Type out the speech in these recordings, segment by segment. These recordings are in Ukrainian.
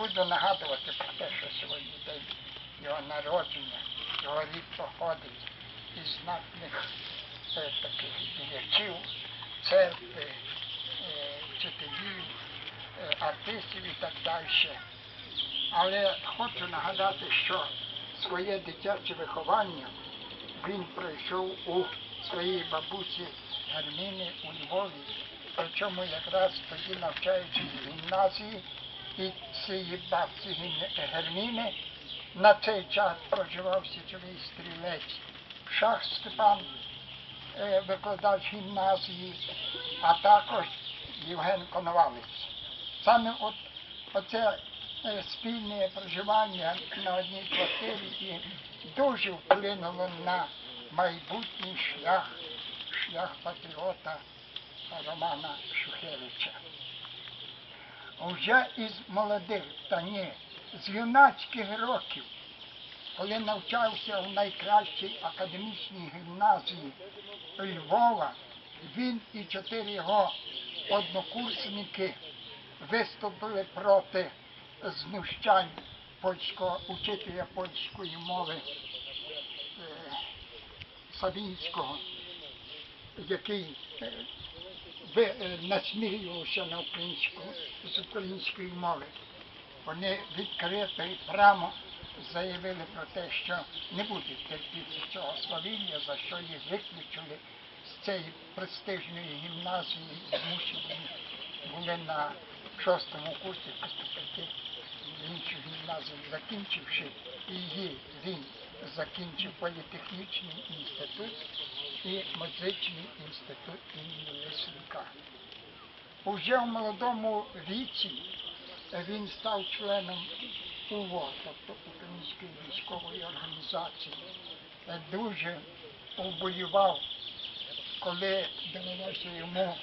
буду нагадувати про те, що сьогодні день його народження, його рік походить із знатних е, таких діячів, церкви, е, вчителів, е, артистів і так далі. Але хочу нагадати, що своє дитяче виховання він пройшов у своїй бабусі Герміни у Львові. Причому якраз тоді навчаючись в гімназії і цієї бабці Гін- Герміни на цей час проживав січовий стрілець Шах Степан, е, викладач гімназії, а також Євген Коновалець. Саме от оце е, спільне проживання на одній квартирі дуже вплинуло на майбутній шлях, шлях патріота Романа Шухевича. Уже із молодих, та ні, з юнацьких років, коли навчався в найкращій академічній гімназії Львова, він і чотири його однокурсники виступили проти знущань польського учителя польської мови е, Савінського, який ви е, насмілювався на українську з української мови. Вони відкрито і прямо заявили про те, що не будуть терпіти цього свавілля, за що їх виключили з цієї престижної гімназії, змушені були на шостому курсі поступити в іншу гімназію, закінчивши її, він закінчив політехнічний інститут і музичний інститут імені Лисенка. Уже в молодому віці він став членом УВО, тобто Української військової організації. Дуже побоював, коли довелося йому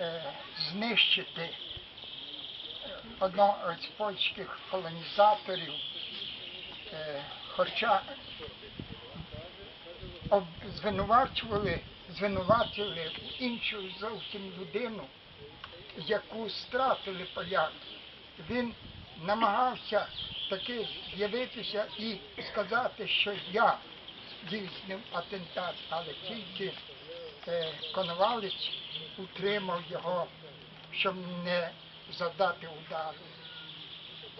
е, знищити е, одного з польських колонізаторів, е, хоча звинувачували, звинувачували іншу зовсім людину, яку стратили поляки. Він намагався таки з'явитися і сказати, що я здійснив атентат, але тільки е, Коновалець утримав його, щоб не завдати удару.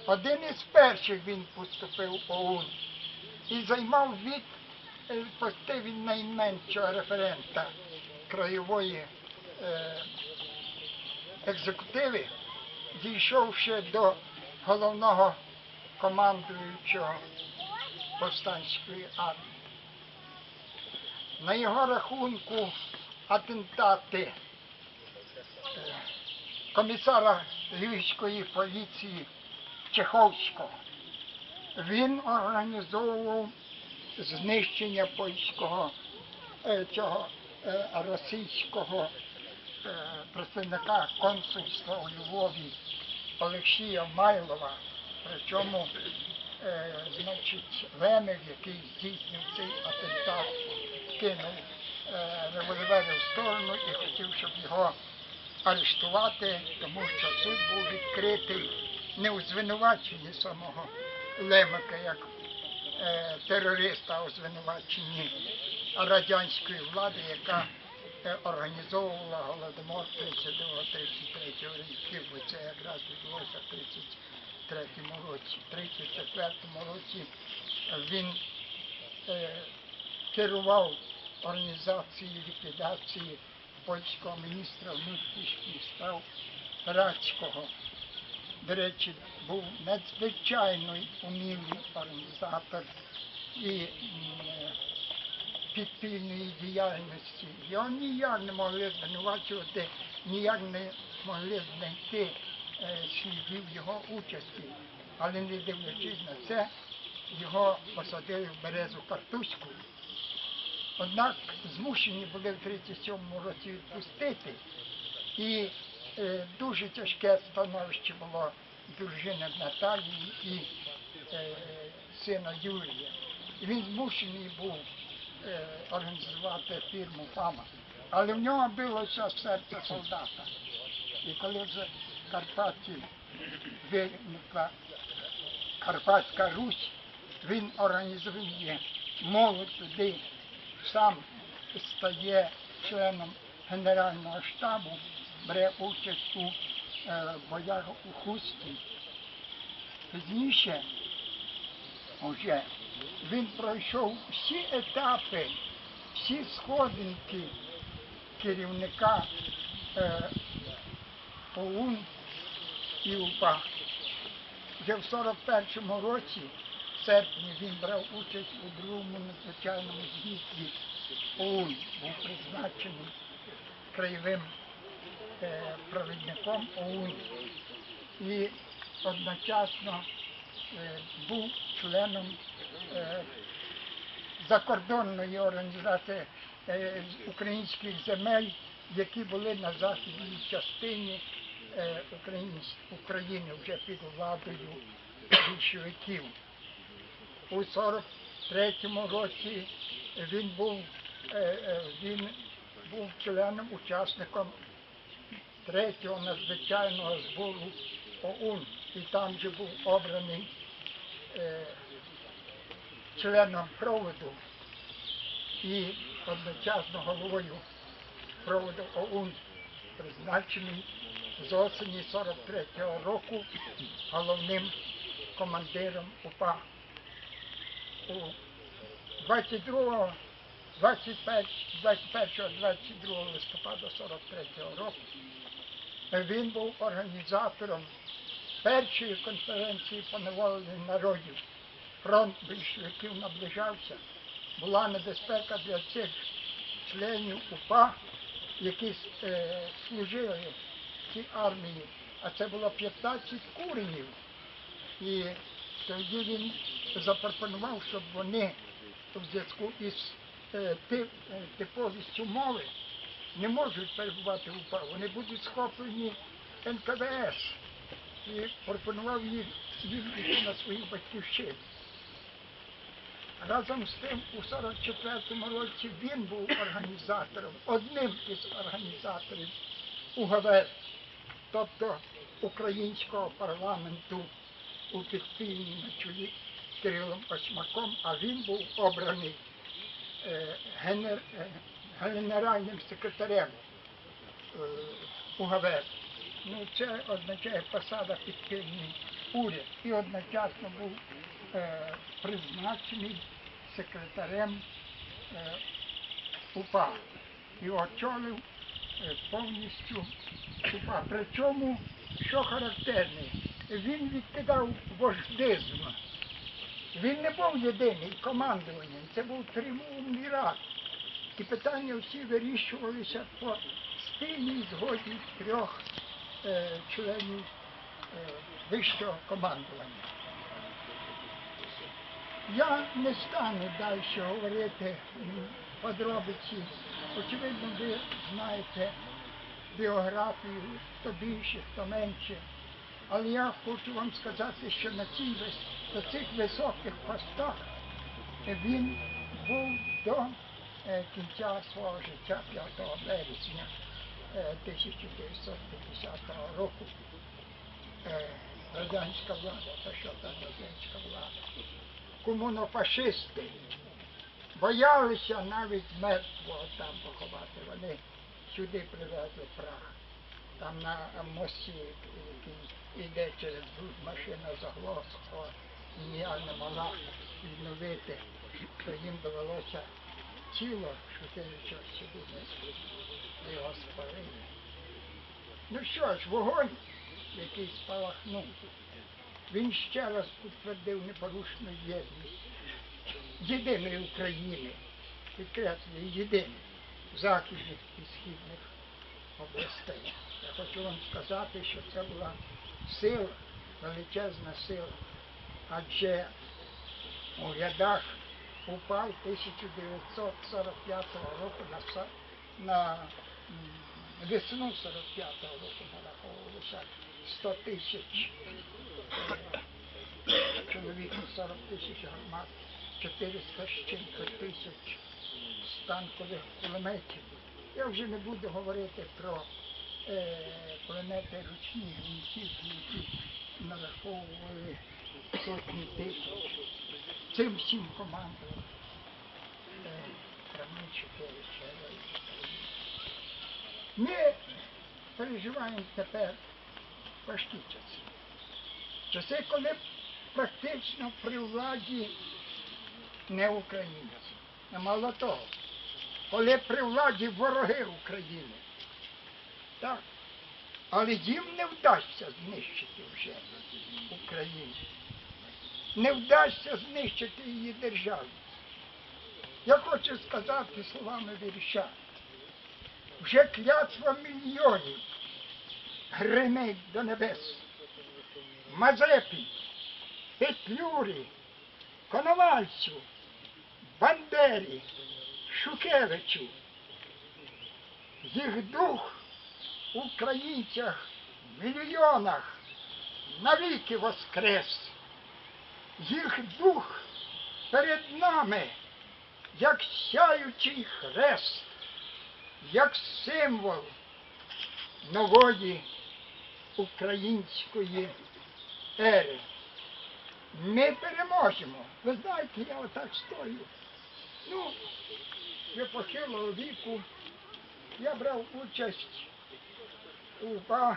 Один із перших він поступив в ОУН і займав від е, пости від найменшого референта краєвої е, екзекутиви, дійшовши до головного командуючого повстанської армії. На його рахунку атентати е, комісара Львівської поліції Чеховського. Він організовував знищення польського е, цього е, російського е, представника консульства у Львові Олексія Майлова. Причому, значить, Лемех, який здійснив цей атентат, кинув е, револьвер в сторону і хотів, щоб його арештувати, тому що суд був відкритий не у звинуваченні самого Лемека як е, терориста, у звинуваченні радянської влади, яка е, організовувала Голодомор 32-33 років, бо це якраз відбулося в 33-му році. В 34-му році він е, керував організацією ліквідації польського міністра внутрішніх справ Рацького. До речі, був надзвичайно умілий організатор і підпільної діяльності. Його ніяк не могли звинувачувати, ніяк не могли знайти е, слідів його участі. Але не дивлячись на це, його посадили в березу картузьку. Однак змушені були в 37-му році відпустити. І дуже тяжке становище було дружини Наталії і е, сина Юрія. Він змушений був е, організувати фірму ФАМА. Але в нього билося серце солдата. І коли вже Карпаті виникла Карпатська Русь, він організує молодь людей, сам стає членом Генерального штабу, бере участь у е, боях у Хусті. Пізніше вже він пройшов всі етапи, всі сходинки керівника е, ОУН і УПА. Вже в 41-му році, в серпні, він брав участь у другому надзвичайному з'їзді ОУН, був призначений краєвим провідником ОУН і одночасно е, був членом е, закордонної організації е, українських земель, які були на західній частині України вже під владою більшовиків. У 43-му році він був, він був членом, учасником третього надзвичайного збору ОУН і там же був обраний е, членом проводу і одночасно головою проводу ОУН, призначений з осені 43-го року головним командиром УПА. У 22 21 21-22 листопада 43-го року він був організатором першої конференції поневолених народів. Фронт більшовиків наближався. Була небезпека для цих членів УПА, які е, служили в цій армії, а це було 15 куренів. І тоді він запропонував, щоб вони в зв'язку із е, е, типовістю мови не можуть перебувати в УПА, вони будуть схоплені НКВС. І пропонував їм, їм іти на свою батьківщину. Разом з тим, у 44-му році він був організатором, одним із організаторів УГВ, тобто українського парламенту у підпільні на чолі Кирилом Осьмаком, а він був обраний е, генер- е, генеральним секретарем е, УГВ. Ну, це означає посада підпільний уряд і одночасно був е, призначений секретарем е, УПА і очолив е, повністю УПА. Причому, що характерне, він відкидав вождизм. Він не був єдиний командуванням, це був триумвірат. І питання всі вирішувалися по спільній згоді трьох е, членів е, вищого командування. Я не стану далі говорити подробиці. Очевидно, ви знаєте біографію, хто більше, хто менше. Але я хочу вам сказати, що на, цій, на цих високих постах він був до кінця свого життя 5 березня е, 1950 року. Радянська влада, та що там радянська влада. Комунофашисти боялися навіть мертвого там поховати. Вони сюди привезли прах. Там на мості, який йде через Бруд, машина заглохла, і я не могла відновити, то їм довелося тіло, що щось сюди несли, його спалили. Ну що ж, вогонь, який спалахнув, він ще раз підтвердив непорушну єдність єдиної України, підкреслюю, єдиної західних і східних областей. Я хочу вам сказати, що це була сила, величезна сила, адже у рядах упав 1945 року на, на весну 45-го року нараховувалося 100 тисяч чоловік, 40 тисяч гармат, 400 з чим-то тисяч станкових кулеметів. Я вже не буду говорити про е, кулемети ручні гвинтівки, які нараховували сотні тисяч. Цим всім командував Ми переживаємо тепер важкі часи. Часи, коли практично при владі не українці. А мало того, коли при владі вороги України. Так. Але їм не вдасться знищити вже Україну. Не вдасться знищити її державу. Я хочу сказати словами вірша. Вже клятва мільйонів гримить до небес. Мазепі, Петлюрі, Коновальцю, Бандері, Шукевичу. Їх дух українцях в мільйонах навіки воскрес. Їх дух перед нами, як сяючий хрест, як символ нової української ери. Ми переможемо. Ви знаєте, я отак стою. Ну, я похилого віку. Я брав участь у ба...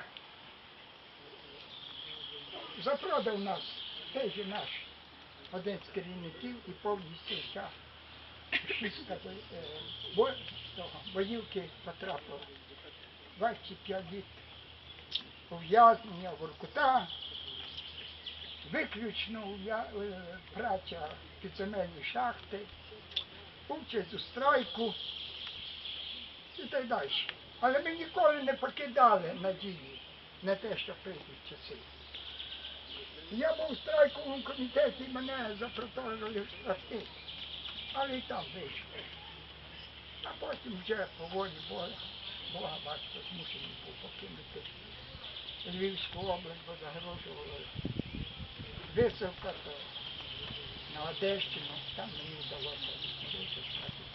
Запродав нас той же наш один з керівників і повністю вся шістка е, боївки потрапила. 25 літ ув'язнення, Воркута, виключно ув'я- е, праця підземельні шахти, участь у страйку і так далі. Але ми ніколи не покидали надії на те, що прийдуть часи. Я був у страйковому комітеті, мене запроторили в штрафи, але і там вийшов. А потім вже по волі Бога, Бога батько змушений був покинути Львівську область, бо загрожувала висилка на Одещину, там мені вдалося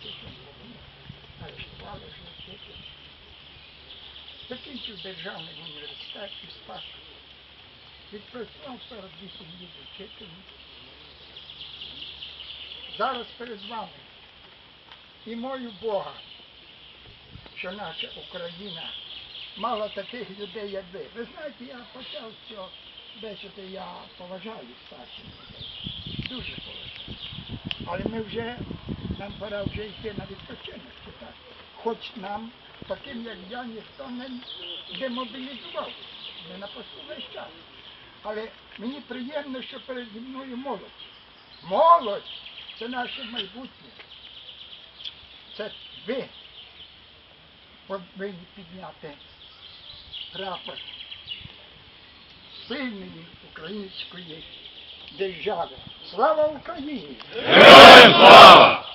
бо вони арештували тиждень. Закінчив державний університет і спас. Відпрацював 48 днів вчителем. Зараз перед вами і молю Бога, що наша Україна мала таких людей, як ви. Ви знаєте, я почав з цього дещо я поважаю старших людей. Дуже поважаю. Але ми вже, нам пора вже йти на відпочинок. Так. Хоч нам, таким як я, ніхто не демобілізував, не на посту весь час. Але мені приємно, що переді мною молодь. Молодь це наше майбутнє. Це ви повинні підняти прапор сильної української держави. Слава Україні! Героям слава!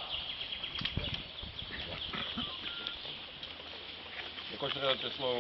Я хочу дати слово